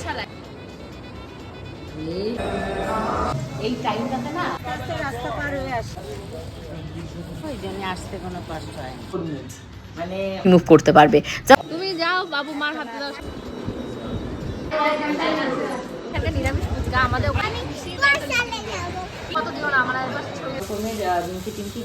মশা লাগে এই টাইমটাতে না রাস্তা পার হয়ে আসে। ওই জন্য আসতে কোনো কষ্ট হয় মানে মুভ করতে পারবে। তুমি যাও বাবু মার হাতে দাও নিরামিষ ফুচকা আমাদের ওখানে আমরা এবার টিমকি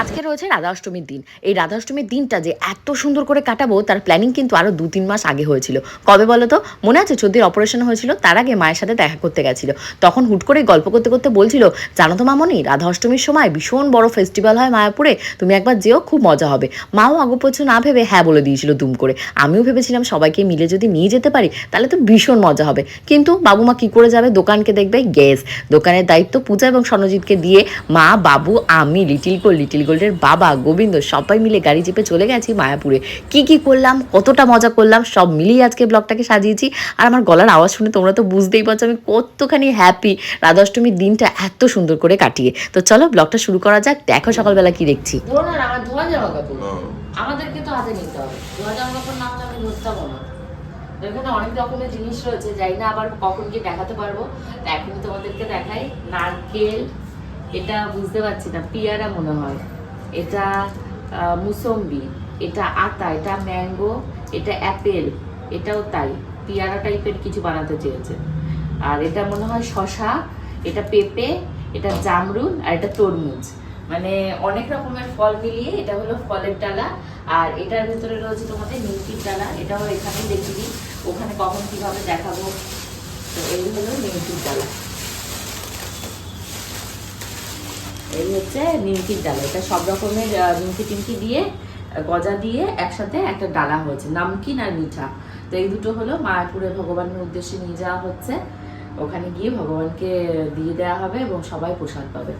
আজকে রয়েছে রাধা অষ্টমীর দিন। এই রাধা অষ্টমীর দিনটা যে এত সুন্দর করে কাটাবো, তার প্ল্যানিং কিন্তু আরও দু তিন মাস আগে হয়েছিল। কবে বলো তো মনে আছে চোদ্দের অপারেশন হয়েছিল, তার আগে মায়ের সাথে দেখা করতে গেছিল। তখন হুট করে গল্প করতে করতে বলছিল, জানো তো মামনি রাধা অষ্টমীর সময় ভীষণ বড় ফেস্টিভ্যাল হয় মায়াপুরে, তুমি একবার যেও, খুব মজা হবে। মাও আগো পছু না ভেবে হ্যাঁ বলে দিয়েছিল দুম করে। আমিও ভেবেছিলাম সবাইকে মিলে যদি নিয়ে যেতে পারি, তাহলে তো ভীষণ মজা হবে। কিন্তু বাবু মা কি করে যাবে? দোকানকে দেখবে? গ্যাস দোকানের দায়িত্ব পূজা এবং সনজিৎকে দিয়ে মা, বাবু, আমি লিটিল গোল্ড লিটিল গোল্ডের বাবা গোবিন্দ সবাই মিলে গাড়ি চেপে চলে গেছি মায়াপুরে। কি কি করলাম কতটা মজা করলাম সব মিলিয়ে আজকে ব্লগটাকে সাজিয়েছি। আর আমার গলার আওয়াজ শুনে তোমরা তো বুঝতেই পারছ আমি কতখানি হ্যাপি রাধাষ্টমীর দিনটা এত সুন্দর করে কাটিয়ে। তো চলো ব্লগটা শুরু করা যাক দেখো সকালবেলা কি দেখছি। আমাদেরকে তো হাতে নিতে হবে। ধোয়া জামা কাপড় না হলে আমি ধরতে না। এখানে অনেক রকমের জিনিস রয়েছে যাই না আবার কখন কি দেখাতে পারব। তা এখনই তোমাদেরকে দেখাই নারকেল এটা বুঝতে পারছি না, পিয়ারা মনে হয়। এটা মুসম্বি, এটা আতা, এটা ম্যাঙ্গো, এটা অ্যাপেল, এটাও তাই, পিয়ারা টাইপের কিছু বানাতে চেয়েছে। আর এটা মনে হয় শশা এটা পেঁপে, এটা জামরুল, আর এটা তরমুজ। মানে অনেক রকমের ফল মিলিয়ে এটা হলো ফলের ডালা, আর এটার ভেতরে রয়েছে তোমাদের নিমকির ডালা, এটাও এখানেই দেখিনি ওখানে কখন কীভাবে দেখাবো। তো এই হলো নিমকির ডালা। এই হচ্ছে নিমকির ডালা। এটা সব রকমের নিমকি টিমকি দিয়ে গজা দিয়ে একসাথে একটা ডালা হয়েছে। নামকিন আর মিঠা। তো এই দুটো হলো মায়াপুরে ভগবানের উদ্দেশ্যে নিয়ে যাওয়া হচ্ছে। ওখানে গিয়ে ভগবানকে দিয়ে দেওয়া হবে এবং সবাই প্রসাদ পাবে।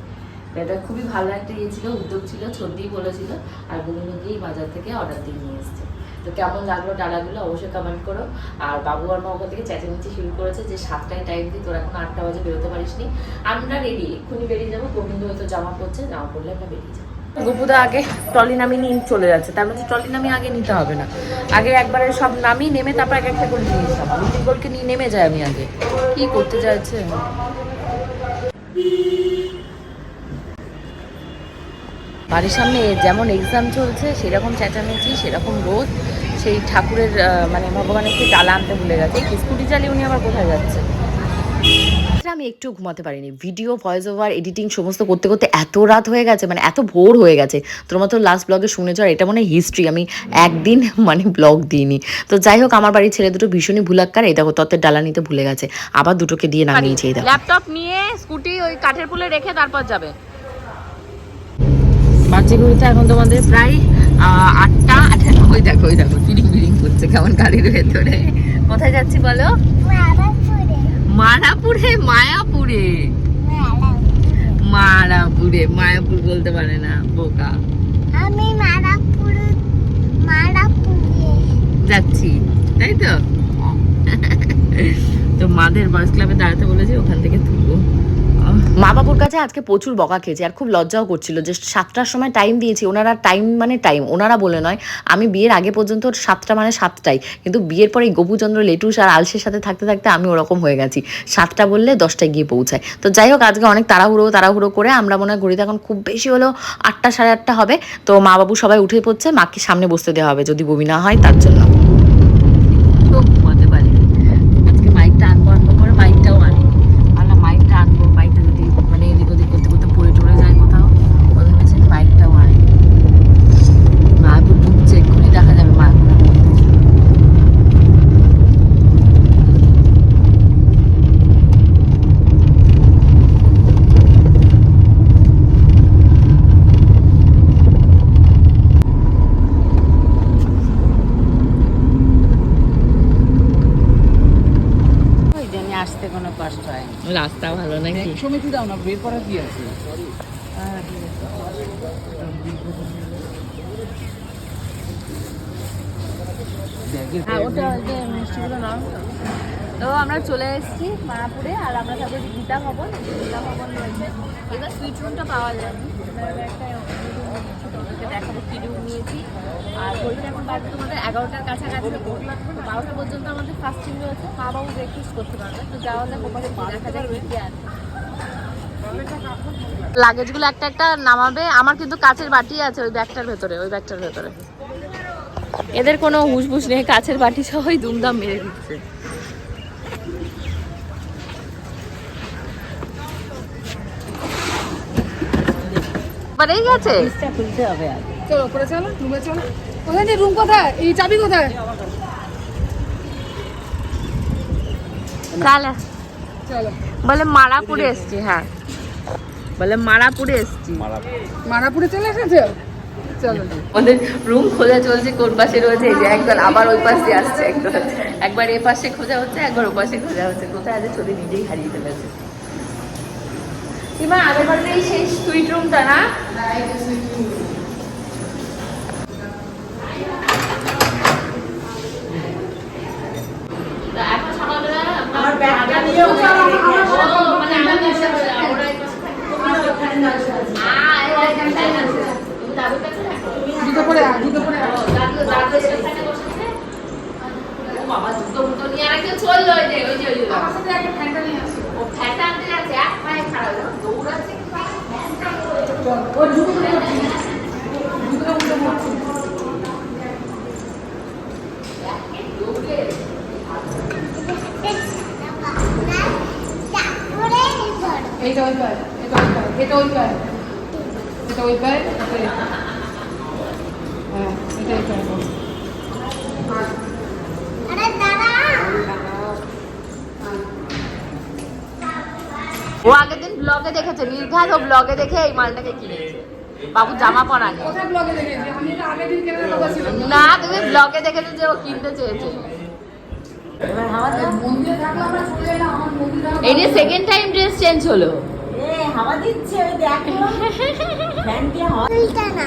এটা খুবই ভালো একটা ইয়ে ছিল, উদ্যোগ ছিল ছর্দি বলেছিল। আর গুলিনি গিয়েই বাজার থেকে অর্ডার দিয়ে নিয়ে এসছে। তো কেমন লাগল ডালাগুলো অবশ্যই কমেন্ট করো। আর বাবু আর মা থেকে চেঁচামেচি শুরু করেছে যে সাতটায় টাইম দিই তোর এখন আটটা বাজে, বেরোতে পারিসনি। আমরা রেডি এক্ষুনি বেরিয়ে যাব। গোবিন্দ হয়তো জামা পড়ছে জামা পরলে আমরা বেরিয়ে যাব। গোপুদা আগে ট্রলি নামিয়ে নিয়ে চলে যাচ্ছে। তার মধ্যে ট্রলি নামিয়ে আগে নিতে হবে না। আগে একবারে সব নামিয়ে নেমে তারপর এক একটা করে নিয়ে রুটি গোলকে নিয়ে নেমে যায় আমি আগে। কি করতে যাচ্ছে বাড়ির সামনে যেমন এক্সাম চলছে, সেরকম চেঁচামেচি, সেরকম রোদ। সেই ঠাকুরের মানে ভগবানের একটু ডালা আনতে ভুলে গেছে। এই স্কুটি চালিয়ে উনি আবার কোথায় যাচ্ছে? রাত্রে আমি একটু ঘুমাতে পারিনি। ভিডিও ভয়েস ওভার এডিটিং সমস্ত করতে করতে এত রাত হয়ে গেছে মানে এত ভোর হয়ে গেছে। তোমার তো লাস্ট ব্লগে শুনেছ আর এটা মনে হিস্ট্রি আমি একদিন মানে ব্লগ দিইনি। তো যাই হোক আমার বাড়ির ছেলে দুটো ভীষণই ভুলাক্কার এই দেখো তত্ত্বের ডালা নিতে ভুলে গেছে। আবার দুটোকে দিয়ে নামিয়েছে এই দেখো। ল্যাপটপ নিয়ে স্কুটি ওই কাঠের পুলে রেখে তারপর যাবে। বাচ্চা ঘুরতে এখন তোমাদের প্রায় আটটা ওই দেখো ওই দেখো বিড়িং বিড়িং করছে কেমন গাড়ির ভেতরে। কোথায় যাচ্ছি বলো? মারাপুরে মায়াপুরে। মারাপুরে মায়াপুর বলতে পারে না বোকা। আমি মারাপুর মারাপুরে। যাচ্ছি তাই তো? তো মাদের বয়স ক্লাবে দাঁড়াতে বলেছি ওখান থেকে তুলবো। মা বাবুর কাছে আজকে প্রচুর বকা খেয়েছে আর খুব লজ্জাও করছিল যে সাতটার সময় টাইম দিয়েছি। ওনারা টাইম মানে টাইম ওনারা বলে নয়, আমি বিয়ের আগে পর্যন্ত সাতটা মানে সাতটাই। কিন্তু বিয়ের পরে এই গোপুচন্দ্র, লেটুস আর আলসের সাথে থাকতে থাকতে আমি ওরকম হয়ে গেছি। সাতটা বললে দশটায় গিয়ে পৌঁছায়। তো যাই হোক, আজকে অনেক তাড়াহুড়ো তাড়াহুড়ো করে আমরা মনে হয় ঘড়িতে এখন খুব বেশি হলেও আটটা, সাড়ে আটটা হবে। তো মা বাবু সবাই উঠে পড়ছে, মাকে সামনে বসতে দেওয়া হবে যদি বমি না হয়, তার জন্য খুব ঘুমাতে পারি আজকে মাইকটা আনব আনব করে মাইকটাও আনি ভাবলাম মাইকটা আনব মাইকটা যদি মানে এদিক ওদিক করতে করতে পড়ে টরে যায় কোথাও ওই ভেবেছি মাইকটাও আনি মায়াপুর ঢুকছে এক্ষুনি দেখা যাবে মায়াপুর ওই জন্য আসতে কোনো কষ্ট হয় না রাস্তা ভালো নাকি সমিতি দাও না বের করা কি আছে? হ্যাঁ তো আমরা চলে এসেছি মায়াপুরে আর আমরা তারপরে গীতা ভবন। গীতা ভবন রয়েছে। এবার সুইট রুমটা পাওয়া এবার একটা দেখাবো কি রুম নিয়েছি। আর ঘড়িটা এখন বাজে তোমাদের এগারোটার কাছাকাছি বারোটা পর্যন্ত আমাদের ফাস্টিং রয়েছে। মা বাবু ব্রেকফাস্ট করতে পারবে। তো যাওয়া যাক গিয়ে দেখা যায় লাগেজগুলো একটা একটা নামাবে। আমার কিন্তু কাচের বাটি আছে ওই ব্যাগটার ভেতরে ওই ব্যাগটার ভেতরে। এদের কোনো হুশবুশ নেই কাছের বাটি সবাই দুমদাম মেরে দিচ্ছে। বাড়েই গেছে চলো উপরে চলো রুমে চলো। কোথায় রুম কোথায়? এই চাবি কোথায়? তাহলে চলো। বলে মারাপুরে এসছি হ্যাঁ। বলে মারাপুরে এসছি। মারাপুরে চলে এসেছ? চলো। আমাদের রুম খোঁজা চলছে কোন পাশে রয়েছে? এই যে একদল আবার ওই পাশ দিয়ে আসছে একদল। একবার এ পাশে খোঁজা হচ্ছে একবার ও পাশে খোঁজা হচ্ছে। কোথায় আছে? চলে নিজেই হারিয়ে ফেলেছে কিমা আগের বারে এই সেই সুইট রুমটা না? এখন সকালবেলা আমার ব্যাগটা নিয়ে মানে আমাদের জুতো পরে জুতো পরে বাবা, জুতো ফুতো নিয়ে আর কেউ চলল ওই যে, ওই যে, ওই আমার সাথে একটা ফ্যানটা নিয়ে আসো ও ফ্যানটা আনতে যাচ্ছে, এক পায়ে খাড়া দৌড়াচ্ছে। ও। জুতো উল্টো পড়ছে একে দৌড়ে। এইটা ওই পায় এটা ওই পায় এটা ওই পায় এই হ্যাঁ এটা পায় ও আগের দিন ব্লগে দেখেছে নির্ঘাত ও ব্লগে দেখে এই মালটাকে কিনেছে। বাবু জামা পরা নেই কোথায় ব্লগে দেখেছি? আমি এটা আগের দিন কেনার কথা ছিল। না তুমি ব্লগে দেখেছ যে ও কিনতে চেয়েছে। মন্দিরে থাকলে আমরা চলে এলাম আমার মন্দিরে এই নিয়ে সেকেন্ড টাইম ড্রেস চেঞ্জ হলো উল্টা না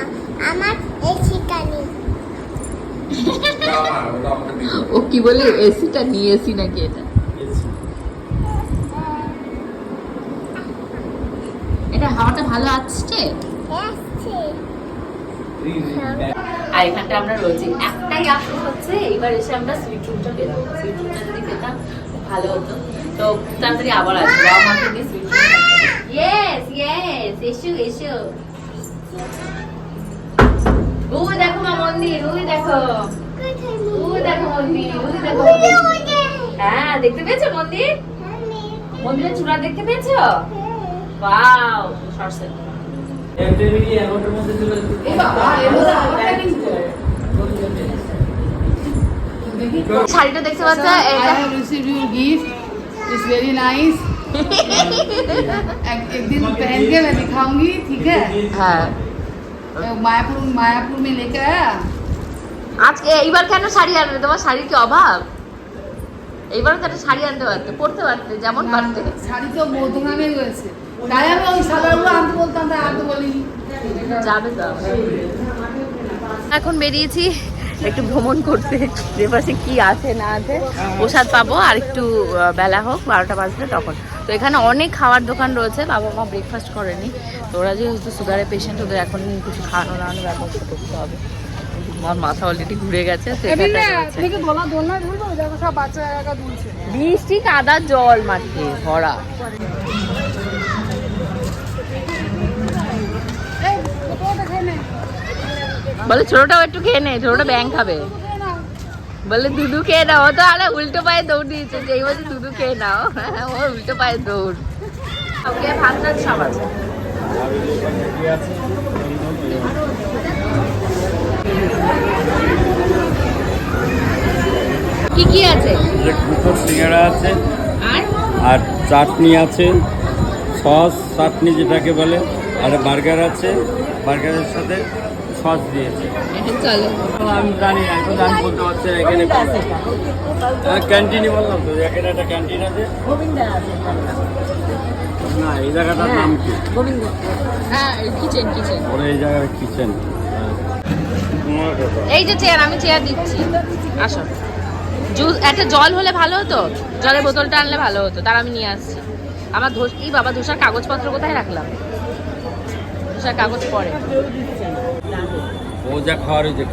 আমার এই শিকানি ও কি বলে এসিটা নিয়ে এসি নাকি এটা? এটা হাওয়াটা ভালো আসছে? আর এখানটা আমরা রয়েছি একটাই আফসোস হচ্ছে এইবার এসে আমরা সুইট রুমটা পেলাম সুইট রুমটা যদি পেতাম খুব ভালো হতো। তো তাড়াতাড়ি আবার আসব। আমাকে দিয়ে সুইট ইয়েস ইয়েস এসো এসো ওই দেখো মা মন্দির ওই দেখো। ওই দেখো মন্দির ওই দেখো হ্যাঁ দেখতে পেয়েছ মন্দির? মন্দিরের চূড়া দেখতে পেয়েছ? ওয়াও সরস্বতী শাড়িটা দেখতে পাচ্ছ, এটা received your gift. It's very nice. एक, एक दिन पहन के मैं दिखाऊंगी ठीक है হ্যাঁ मायापुर मायापुर में लेकर आया আজকে এইবার কেন শাড়ি আনবে তোমার শাড়ির কি অভাব এইবার তো একটা শাড়ি আনতে পারতে পড়তে পারতে যেমন পারতে শাড়ি তো মধ্যগ্রামে রয়েছে তাই আমি ওই সাদাগুলো আনতে বলতাম তাই আনতে বলিনি যাবে তো এখন বেরিয়েছি একটু ভ্রমণ করতে। যে পাশে কি আছে না আছে প্রসাদ পাবো। আর একটু বেলা হোক বারোটা বাজলে তখন। তো এখানে অনেক খাওয়ার দোকান রয়েছে। বাবা মা ব্রেকফাস্ট করেনি। তো ওরা যেহেতু সুগারের পেশেন্ট ওদের এখন কিছু খাওয়ানো দাওয়ানোর ব্যবস্থা করতে হবে। আমার মাথা অলরেডি ঘুরে গেছে বৃষ্টি কাদা জল মাঠে ভরা। বলে ছোটটাও একটু খেয়ে নে ছোটটা ব্যাং খাবে। বলে দুধু খেয়ে নাও। ও তো আরে উল্টো পায়ে দৌড় দিয়েছে যে এই বলছে দুধু খেয়ে নাও। ও উল্টো পায়ে দৌড়। ওকে ভাত টাত সব আছে। কি কি আছে? যে সিঙ্গারা আছে। আর চাটনি আছে। সস চাটনি যেটাকে বলে আর বার্গার আছে। বার্গারের সাথে সস দিয়েছে চলো। আমি জানি এখন আমি বলতে পারছি না এখানে ক্যান্টিনই বললাম তো এখানে একটা ক্যান্টিন আছে। না এই জায়গাটার নাম কি? হ্যাঁ কিচেন কিচেন ওরা এই জায়গার কিচেন এই যে চেয়ার আমি চেয়ার দিচ্ছি। আসো। জুস একটা জল হলে ভালো হতো? জলের বোতলটা আনলে ভালো হতো। তার আমি নিয়ে আসছি। আমার ধোস এই বাবা ধোসার কাগজপত্র কোথায় রাখলাম? ধোসার কাগজ পরে। ও যা খাওয়ার ওই যে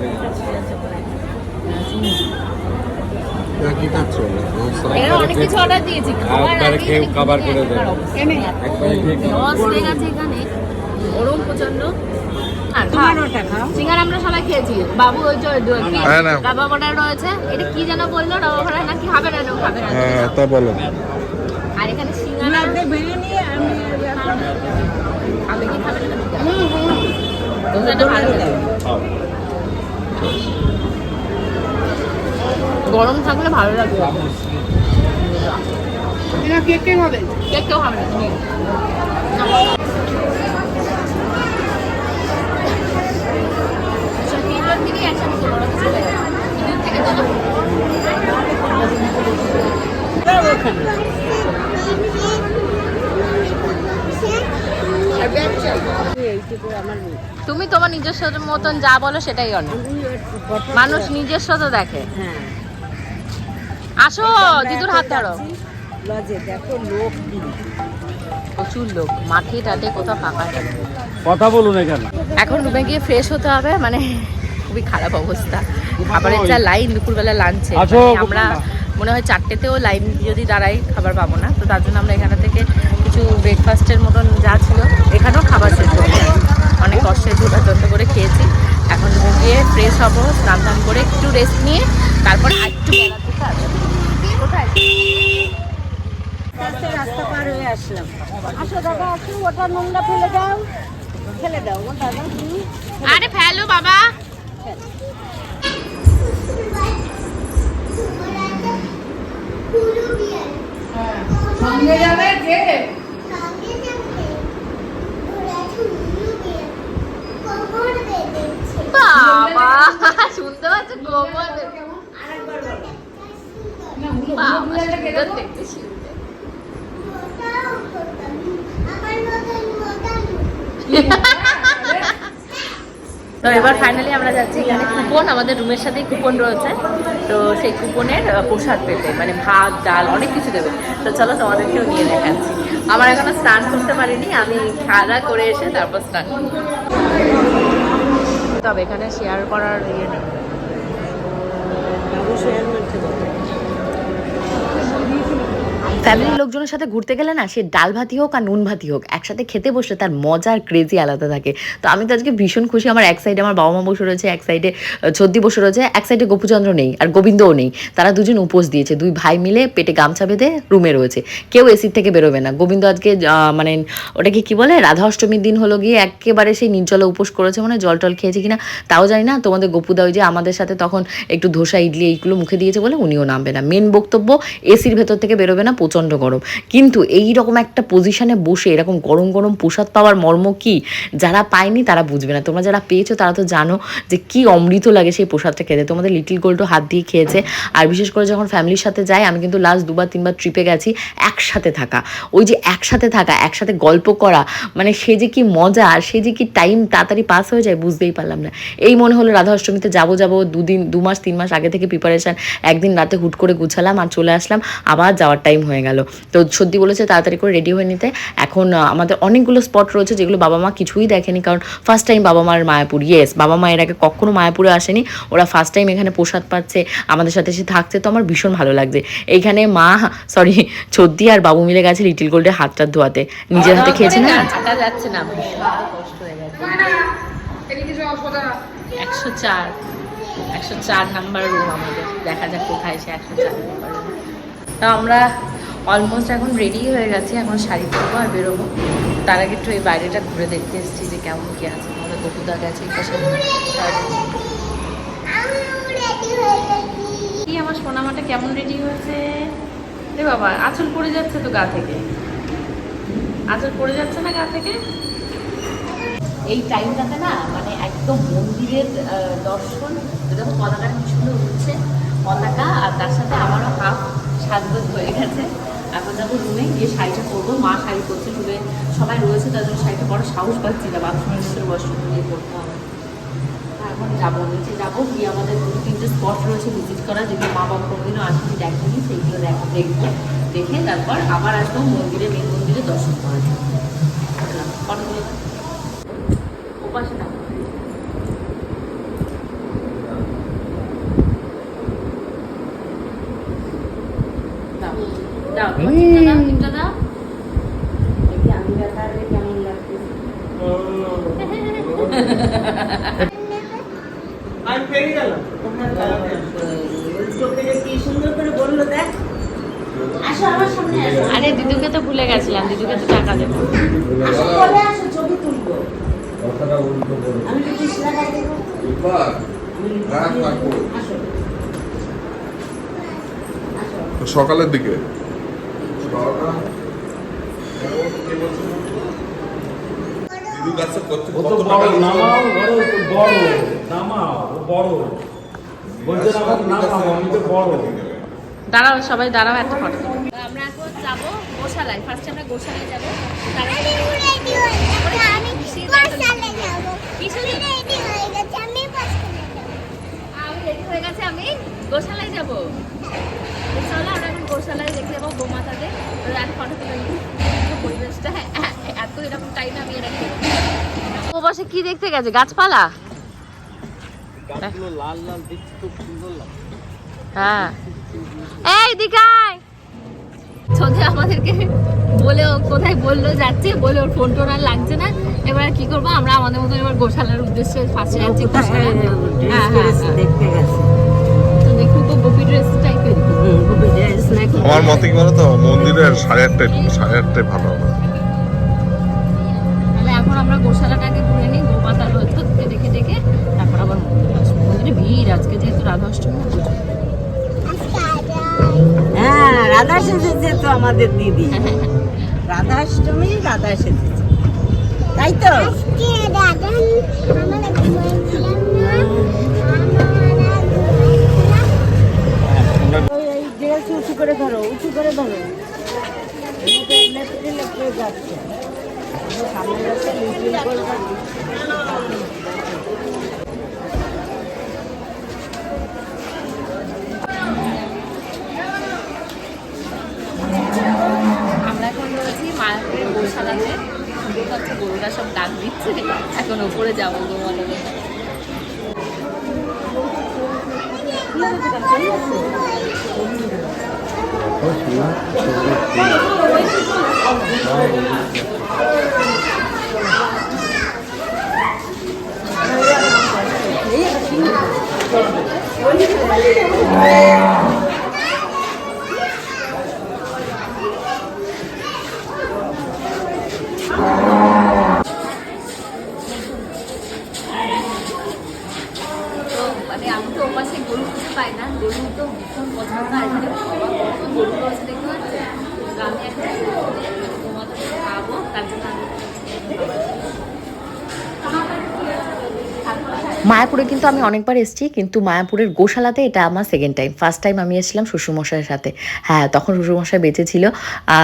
অনেক কিছু অর্ডার দিয়েছি। খাবার খেয়ে খাবার করে দেবে। এখানে। গরম প্রচণ্ড সিঙ্গার আমরা সবাই খেয়েছি। বাবু ওই যে কি হ্যাঁ, না। ডাবা বড়া রয়েছে। এটা কি যেন বলল? বড়া নাকি খাবে না খাবে না। হ্যাঁ তা বলো। আর এখানে সিঙ্গারা খাবে কি খাবে না? গরম থাকলে ভালো লাগবে। এরা কে কে হবে? কেক কেউ খাবে না তুমি আচ্ছা, তিনজন থেকেই একসাথে চলে গেছে, চলে গেছে। তিনজন থেকে দুজন। তুমি তোমার নিজস্ব মতন যা বলো সেটাই অনেক মানুষ নিজস্ব তো দেখে। আসো দিদুর হাত ধরো। প্রচুর লোক মাঠে টাটে কোথাও ফাঁকা কথা বলুন এখানে। এখন রুমে গিয়ে ফ্রেশ হতে হবে মানে খুবই খারাপ অবস্থা। খাবারের যা লাইন দুপুরবেলা লাঞ্চে আমরা মনে হয় চারটেতেও লাইন যদি দাঁড়াই খাবার পাবো না। তো তার জন্য আমরা এখানে থেকে কিছু ব্রেকফাস্টের মতন যা ছিল এখানেও খাবার শেষ হয়ে গেছে অনেক কষ্টে ঝোটাঝোটা করে খেয়েছি। এখন গিয়ে ফ্রেশ হব স্নান টান করে একটু রেস্ট নিয়ে তারপর একটু বেড়াতে আসব। কোথায়? রাস্তা পার হয়ে আসলাম। আসো দাদা আসো ওটা নোংরা ফেলে দাও। ফেলে দাও ও দাদা আরে ফেলো বাবা। সঙ্গে যাবে কে বাবা শুনতে পাচ্ছ? গোবর। তো এবার ফাইনালি আমরা যাচ্ছি এখানে কুপন আমাদের রুমের সাথেই কুপন রয়েছে। তো সেই কুপনের প্রসাদ পেতে মানে ভাত ডাল অনেক কিছু দেবে। তো চলো তোমাদেরকেও নিয়ে দেখাচ্ছি। আমার এখনও স্নান করতে পারিনি আমি খাওয়া করে এসে তারপর স্নান করব। হবে এখানে শেয়ার করার ইয়ে নেই ফ্যামিলির লোকজনের সাথে ঘুরতে গেলে না, সে ডাল ভাতি হোক আর নুন ভাতি হোক, একসাথে খেতে বসলে তার মজা আর ক্রেজি আলাদা থাকে। তো আমি তো আজকে ভীষণ খুশি, আমার এক সাইডে আমার বাবা মা বসে রয়েছে, এক সাইডে ছদ্দি বসে রয়েছে, এক সাইডে গোপুচন্দ্র নেই আর গোবিন্দও নেই। তারা দুজন উপোস দিয়েছে, দুই ভাই মিলে পেটে গামছা বেঁধে রুমে রয়েছে। কেউ এসির থেকে বেরোবে না। গোবিন্দ আজকে মানে ওটাকে কি বলে রাধা অষ্টমীর দিন হলো গিয়ে একেবারে সেই নির্জলে উপোস করেছে মানে জল টল খেয়েছে কিনা, তাও জানি না। তোমাদের গোপুদা ওই যে আমাদের সাথে তখন একটু ধোসা, ইডলি, এইগুলো মুখে দিয়েছে বলে উনিও নামবে না। মেন বক্তব্য এসির ভেতর থেকে বেরোবে না প্রচণ্ড গরম। কিন্তু এই রকম একটা পজিশনে বসে এরকম গরম গরম প্রসাদ পাওয়ার মর্ম কি? যারা পায়নি তারা বুঝবে না। তোমরা যারা পেয়েছ তারা তো জানো যে কি অমৃত লাগে সেই প্রসাদটা খেতে। তোমাদের লিটিল গোল্ডও হাত দিয়ে খেয়েছে। আর বিশেষ করে যখন ফ্যামিলির সাথে যাই, আমি কিন্তু লাস্ট দুবার, তিনবার ট্রিপে গেছি একসাথে থাকা। ওই যে একসাথে থাকা, একসাথে গল্প করা মানে সে যে কি মজা আর সে যে কি টাইম তাড়াতাড়ি পাস হয়ে যায় বুঝতেই পারলাম না। এই মনে হলো রাধা অষ্টমীতে যাব যাব, দুদিন, দু মাস, তিন মাস আগে থেকে প্রিপারেশন একদিন রাতে হুট করে গুছালাম আর চলে আসলাম। আবার যাওয়ার টাইম হয়ে গেল। তো সত্যি বলেছে তাড়াতাড়ি করে রেডি হয়ে নিতে। এখন আমাদের অনেকগুলো স্পট রয়েছে যেগুলো বাবা মা কিছুই দেখেনি। কারণ ফার্স্ট টাইম বাবা মার মায়াপুর ইয়েস বাবা মা এর আগে কখনো মায়াপুরে আসেনি। ওরা ফার্স্ট টাইম এখানে প্রসাদ পাচ্ছে, আমাদের সাথে সে থাকছে। তো আমার ভীষণ ভালো লাগছে। এইখানে মা সরি ছদ্দি আর বাবু মিলে গেছে লিটিল গোল্ডের হাতটা ধোয়াতে। নিজের হাতে খেয়েছে না? হয়ে একশো চার একশো চার নাম্বার রুম আমাদের। দেখা যাক কোথায় সে একশো চার নাম্বার রুম তো আমরা অলমোস্ট এখন রেডি হয়ে গেছি, এখন শাড়ি পরবো আর বেরোবো। তার আগে একটু এই বাইরেটা ঘুরে দেখতে এসেছি যে কেমন কি আছে আমাদের বকুদা গেছে কি আমার সোনামাটা কেমন রেডি হয়েছে? রে বাবা, আঁচল পড়ে যাচ্ছে তো গা থেকে। আঁচল পড়ে যাচ্ছে না গা থেকে? এই টাইমটাতে না মানে একদম মন্দিরের দর্শন যেরকম পতাকার মিছিল উঠছে, পতাকা, আর তার সাথে আমারও হাফ সাজগোজ হয়ে গেছে। এখন যাব রুমে গিয়ে শাড়িটা পরবো। মা শাড়ি পরছে রুমে সবাই রয়েছে জন্য শাড়িটা বড় সাহস পাচ্ছি না। বাথরুমের ভিতরে বসে দিয়ে পরতে হবে। এখন যাব, নিচে যাব, গিয়ে আমাদের দু তিনটে স্পট রয়েছে ভিজিট করা যেগুলো মা বাবা কোনোদিনও আসেনি, দেখেনি, সেইগুলো দেখো, দেখব। দেখে তারপর আবার আসব মন্দিরে মেন মন্দিরে দর্শন করার জন্য। কতগুলো ওপাশে না দাও দেখি আমি দেখালে কেমন লাগছে আরে দিদুকে তো ভুলে গেছিলাম দিদুকে তো টাকা দেবো। সকালের দিকে। ও তো বড় নামাও বড় বড় নামাও বড়। বলছে নামাও আমি তো বড়। দাঁড়াও সবাই দাঁড়াও একটা ফটো আমরা এখন যাব গোশালায়। ফার্স্ট আমরা গোশালায় যাব। তার আগে হয়ে গেছে আমি পাশালে যাব। রেডি হয়ে গেছে আমি পাশালে যাব। আমি রেডি হয়ে গেছে আমি গোশালায় যাব। চলো আমরা গোমাতাদের ফটো তুলে পরিবেশটা এ- এ- এত এরকম টাইমে আমি এটা ও বসে কি দেখতে গেছে? গাছপালা? লাল লাল দেখতে খুব সুন্দর লাগে। হ্যাঁ। এই সন্ধে আমাদেরকে বলে ও কোথায় বলল যাচ্ছে বলে ওর ফোন টোন আর লাগছে না। এবার আর কি করব? আমরা আমাদের মতো এবার গোশালার উদ্দেশ্যে ফার্স্টে যাচ্ছি গোশালা। হ্যাঁ, হ্যাঁ, হ্যাঁ। দেখতে গেছে। তো গোপী ড্রেস টাইপের আমার মতে কি বলতো? মন্দিরের সাড়ে আটটায় সাড়ে আটটায় ভালো হবে। তাহলে এখন আমরা গোশালাটাকে ঘুরে নিই গোমাতা রয়েছে দেখে দেখে তারপর আবার মন্দিরে আসব। মন্দিরে ভিড় আজকে যেহেতু রাধা অষ্টমী পুজো। আজকে আজাই হ্যাঁ রাধা সেজেছে তো আমাদের দিদি। রাধাষ্টমী রাধা সেজেছে। তাই তো? ড্রেস উঁচু করে ধরো, উঁচু করে ধরো। দিলে পড়ে যাচ্ছে। সামনে যাচ্ছে লিটল আমরা এখন হচ্ছে গরুরা সব ডাক দিচ্ছে। এখন ওপরে যাব গোমালাতে তো মানে আমি তো ওপাশে গরু খুঁজে পাই না গরু তো ভীষণ পছন্দ আর এখানে বাবা কত গরু রয়েছে দেখতে পাচ্ছি তো আমি একটা তোমাদের খাওয়াবো তার জন্য আমি মায়াপুরে কিন্তু আমি অনেকবার এসেছি, কিন্তু মায়াপুরের গোশালাতে এটা আমার সেকেন্ড টাইম ফার্স্ট টাইম আমি এসেছিলাম শ্বশুরমশাইয়ের সাথে। হ্যাঁ তখন শ্বশুরমশাই বেঁচে ছিল।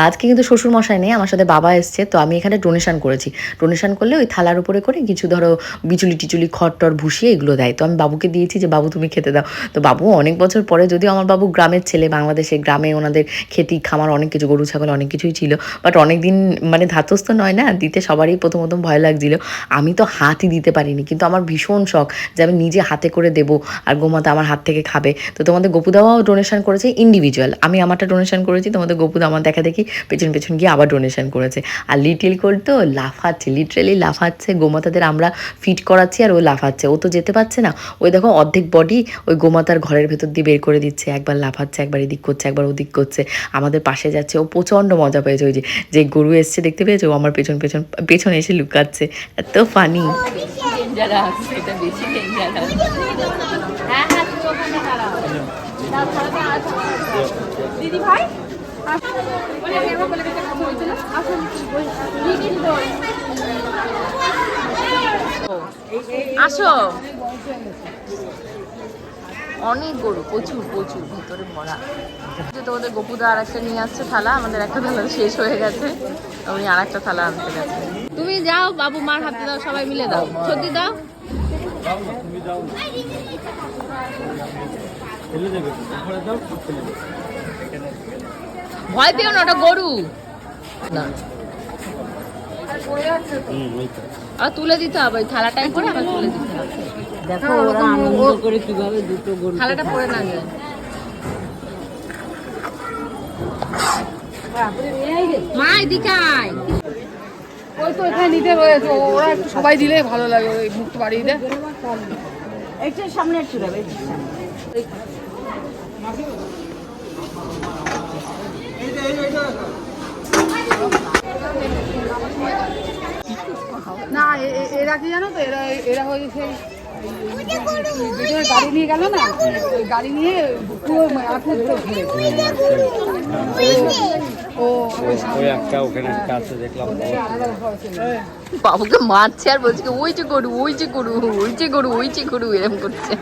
আজকে কিন্তু শ্বশুরমশাই নেই, আমার সাথে বাবা এসছে। তো আমি এখানে ডোনেশন করেছি। ডোনেশন করলে ওই থালার উপরে করে কিছু ধরো বিচুলি টিচুলি, খড় টর ভুষিয়ে এগুলো দেয়। তো আমি বাবুকে দিয়েছি যে, বাবু, তুমি খেতে দাও। তো বাবু অনেক বছর পরে যদিও আমার বাবু গ্রামের ছেলে, বাংলাদেশে গ্রামে ওনাদের খেতি, খামার, অনেক কিছু, গরু, ছাগল অনেক কিছুই ছিল। বাট অনেক দিন মানে ধাতস্থ নয় না, দিতে সবারই প্রথম প্রথম ভয় লাগছিল। আমি তো হাতই দিতে পারিনি, কিন্তু আমার ভীষণ শখ। যে আমি নিজে হাতে করে দেব আর গোমাতা আমার হাত থেকে খাবে। তো তোমাদের গোপুদাও ডোনেশন করেছে ইন্ডিভিজুয়াল আমি আমারটা ডোনেশন করেছি, তোমাদের গোপুদা আমার দেখা দেখি পেছন পেছন গিয়ে আবার ডোনেশন করেছে। আর লিটিল কোল তো লাফাচ্ছে লিটারেলি লাফাচ্ছে। গোমাতাদের আমরা ফিট করাচ্ছি আর ও লাফাচ্ছে। ও তো যেতে পারছে না। ওই দেখো অর্ধেক বডি ওই গোমাতার ঘরের ভেতর দিয়ে বের করে দিচ্ছে। একবার লাফাচ্ছে, একবার এদিক করছে, একবার ওদিক করছে। আমাদের পাশে যাচ্ছে। ও প্রচণ্ড মজা পেয়েছে ওই যে যে গরু এসছে দেখতে পেয়েছ? ও আমার পেছন পেছন, পেছনে এসে লুকাচ্ছে। এত ফানি ডেঞ্জারাস এটা বেশি হ্যাঁ হ্যাঁ তুমি ওখানে দাঁড়াও। দিদি ভাই আমি। আসো। অনেক গরু প্রচুর প্রচুর ভিতরে যে তোমাদের গোপুদা আর একটা নিয়ে আসছে থালা আমাদের একটা থালা শেষ হয়ে গেছে। উনি আর একটা থালা আনতে গেছে। তুমি যাও বাবু মার হাতে দাও সবাই মিলে দাও। সত্যি দাও। ভয় পেও না ওটা গরু। না। আর তুলে দিতে হবে ওই থালাটাই করে আবার তুলে দিতে হবে। দেখো ওরা আনন্দ করে কীভাবে দুটো গরু থালাটা পরে না যায় মা এদিকে আয়। ওই তো এখানে নিতে রয়েছে ওরা একটু সবাই দিলেই ভালো লাগে ওই বাড়িয়ে দেয় একটু সামনে একটু যাবে। না এরা কি জানো তো এরা এরা হয়েছে সেই গাড়ি নিয়ে গেল না ওই গাড়ি নিয়ে পুরো ঘুরে ওই একটা ওখানে একটা আছে দেখলাম বাবুকে মারছে আর বলছে ওই যে গরু ওই যে গরু ওই যে গরু ওই যে গরু এরকম করছে।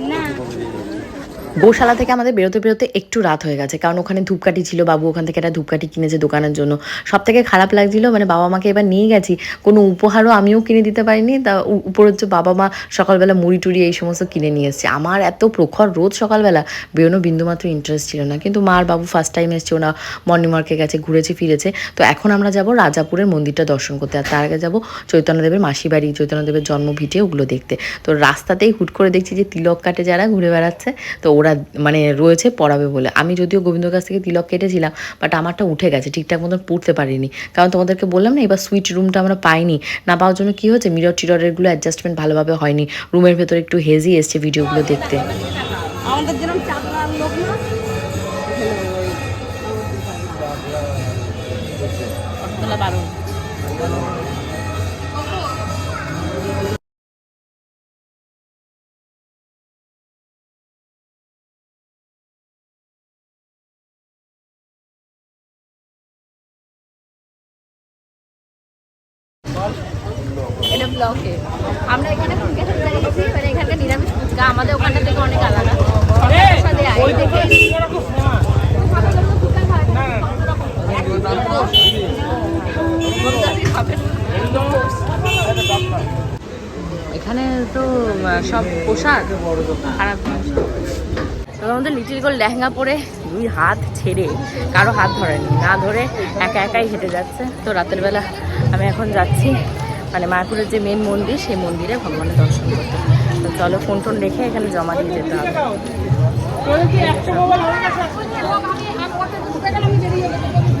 না গোশালা থেকে আমাদের বেরোতে বেরোতে একটু রাত হয়ে গেছে। কারণ ওখানে ধূপকাঠি ছিল, বাবু ওখান থেকে একটা ধূপকাঠি কিনেছে দোকানের জন্য। সব থেকে খারাপ লাগছিল মানে বাবা মাকে এবার নিয়ে গেছি। কোনো উপহারও আমিও কিনে দিতে পারিনি। তা উপর হচ্ছে বাবা মা সকালবেলা মুড়ি টুড়ি এই সমস্ত কিনে নিয়ে এসছে। আমার এত প্রখর রোদ সকালবেলা, বেরোনো বিন্দুমাত্র ইন্টারেস্ট ছিল না। কিন্তু মার বাবু ফার্স্ট টাইম এসছে ওনা মর্নিং ওয়ার্কে গেছে ঘুরেছে, ফিরেছে। তো এখন আমরা যাব রাজাপুরের মন্দিরটা দর্শন করতে। আর তার আগে যাব চৈতন্যদেবের মাসি বাড়ি, চৈতন্যদেবের জন্ম ভিটে ওগুলো দেখতে। তো রাস্তাতেই হুট করে দেখছি যে তিলক কাটে যারা ঘুরে বেড়াচ্ছে। তো ওরা মানে রয়েছে পড়াবে বলে। আমি যদিও গোবিন্দর কাছ থেকে তিলক কেটেছিলাম বাট আমারটা উঠে গেছে ঠিকঠাক মতন পড়তে পারিনি। কারণ তোমাদেরকে বললাম না এবার সুইট রুমটা আমরা পাইনি। না পাওয়ার জন্য কি হচ্ছে মিরর টিররেরগুলো অ্যাডজাস্টমেন্ট ভালোভাবে হয়নি। রুমের ভেতরে একটু হেজি এসছে ভিডিওগুলো দেখতে। আমাদের যেরকম চাকরার লোক না এখানে তো সব পোশাক খারাপ আমাদের লিটিল গোল লেহেঙ্গা পরে দুই হাত ছেড়ে কারও হাত ধরেনি। না ধরে একা একাই হেঁটে যাচ্ছে। তো রাতের বেলা আমি এখন যাচ্ছি মানে মায়াপুরের যে মেন মন্দির সেই মন্দিরে ভগবানের দর্শন করতে। তো চলো ফোন টোন রেখে এখানে জমা দিয়ে যেতে হবে।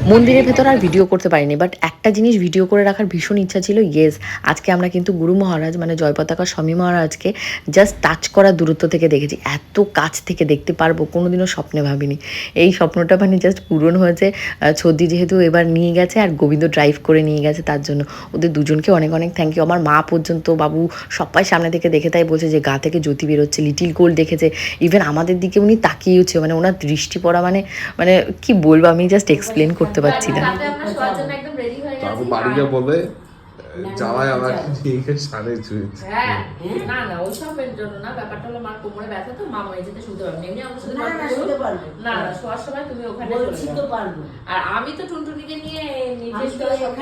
মন্দিরের ভেতর আর ভিডিও করতে পারিনি বাট একটা জিনিস ভিডিও করে রাখার ভীষণ ইচ্ছা ছিল ইয়েস আজকে আমরা কিন্তু গুরু মহারাজ মানে জয় পতাকা স্বামী মহারাজকে জাস্ট টাচ করার দূরত্ব থেকে দেখেছি। এত কাছ থেকে দেখতে পারব, কোনোদিনও স্বপ্নে ভাবিনি। এই স্বপ্নটা মানে জাস্ট পূরণ হয়েছে ছদ্দি যেহেতু এবার নিয়ে গেছে আর গোবিন্দ ড্রাইভ করে নিয়ে গেছে তার জন্য। ওদের দুজনকে অনেক অনেক থ্যাংক ইউ আমার মা পর্যন্ত, বাবু সবাই সামনে থেকে দেখে তাই বলছে যে, গা থেকে জ্যোতি বেরোচ্ছে লিটিল গোল্ড দেখেছে। ইভেন আমাদের দিকে উনি তাকিয়েছে মানে ওনার দৃষ্টি পড়া মানে মানে কি বলব আমি জাস্ট এক্সপ্লেন করতে পারছি না। বাড়ি আমরা শোয়ার জন্য একদম রেডি হয়ে তারপর গেছি। বাড়িতে বলে আমাকে নিয়ে সাড়ে ছুঁয়েছে হ্যাঁ না না জন্য না ব্যাপারটা হলো মার কোমরে ব্যথা তো মা শুতে পারবে এমনি আমার সাথে না, গল্প না, শুতে পারবে। না না শোয়ার সময় তুমি ওখানে বলছি তো পারব। আর আমি তো টুনটুনিকে নিয়ে নিজে তো এক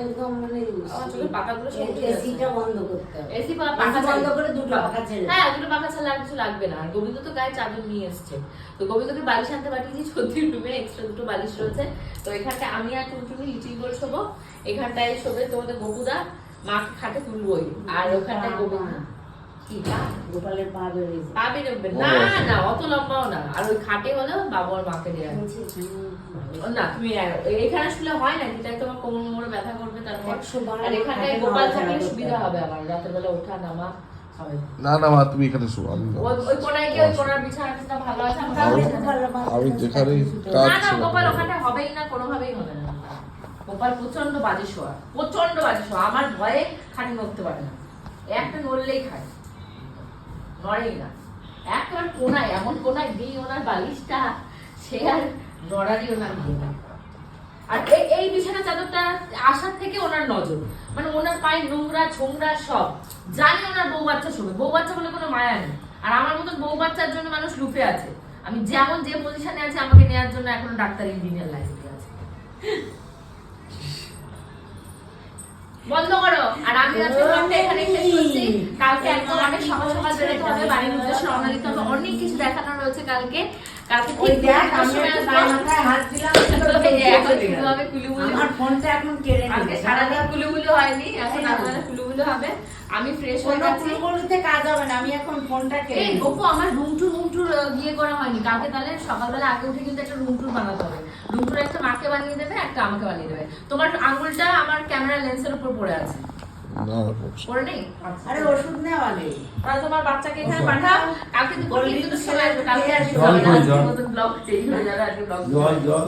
একদম মানে আমার পাতাগুলো সব এসিটা বন্ধ করতে হবে। এসি বা পাখা বন্ধ করে দুটো পাখা ছেড়ে হ্যাঁ দুটো পাখা ছাড়া কিছু লাগবে না। আর গোবিন্দ তো গায়ে চাদর নিয়ে এসছে। তো গোবিন্দকে বালিশ আনতে পাঠিয়েছি সত্যি রুমে এক্সট্রা দুটো বালিশ রয়েছে। তো এখানে আমি আর টুনটুনি লিচিল গোল শোবো। এখানটায় শোবে তোমাদের গপুদা মাকে খাটে তুলবোই আর ওখানটায়? গোপালের পা পা বেরোবে না না অত লম্বাও না। আর ওই খাটে হলো বাবা আর মাকে দেওয়া না তুমি এখানে শুলে হয় না যেটা তোমার কোমর মোমরে ব্যথা করবে তারপর। আর এখানটায় গোপাল থাকলে সুবিধা হবে। আমার। রাতের বেলা ওঠা নামা হবে না না মা তুমি এখানে শো আমি যেখানে কাজ না না গোপাল হবেই না কোনোভাবেই হবে না। গোপাল প্রচণ্ড বাজে শোয়া প্রচণ্ড বাজে শোয়া। আমার ভয়ে খাটি নড়তে পারে না। একটা নড়লেই খায়। নড়েই না। একবার কোনায়, এমন কোনায় দিই ওনার বালিশটা, সে আর নড়ারই ওনার বিয়ে না। আর এই এই বিছানা চাদরটা আসার থেকে ওনার নজর। মানে ওনার পায়ে নোংরা, ছোংরা সব। জানি ওনার বউ বাচ্চা শোবে। বউ বাচ্চা বলে কোনো মায়া নেই। আর আমার মতন বউ বাচ্চার জন্য মানুষ লুপে আছে। আমি যেমন যে পজিশনে আছে, আমাকে নেওয়ার জন্য এখনও ডাক্তার ইঞ্জিনিয়ার লাইসেন্স আছে। বন্ধ করো। আর আমি আজকে ব্লগটা এখানেই শেষ করছি। কালকে একদম অনেক সকাল সকাল বেরোতে হবে। বাড়ির উদ্দেশ্যে রওনা দিতে হবে। অনেক কিছু দেখানো রয়েছে কালকে। ঠিক দেখ হাত দিলাম এখন আমার ফোনটা এখন কেড়ে আজকে সারাদিন কুলুমুলু হয়নি। এখন আপনারা কুলুমুলু হবে। আমি ফ্রেশ হয়ে কোনো গেছি। কুলুকুলুতে কাজ হবে না। আমি এখন ফোনটা কেড়ে এই গোপু আমার রুম টুর ইয়ে করা হয়নি। কালকে তাহলে সকালবেলা আগে উঠে কিন্তু একটা রুম টুর বানাতে হবে। রুম টুর একটা মাকে বানিয়ে দেবে একটা আমাকে বানিয়ে দেবে। তোমার আঙ্গুলটা আমার ক্যামেরা লেন্সের উপর পড়ে আছে। পড়ে নেই? আচ্ছা। আরে ওষুধ নেওয়া নেই। তাহলে তোমার বাচ্চাকে এখানে পাঠাও। কালকে তো সময় আসবে। কালকে জল? ব্লগ চেঞ্জ হয়ে যাবে আজকে ব্লগ জল জল।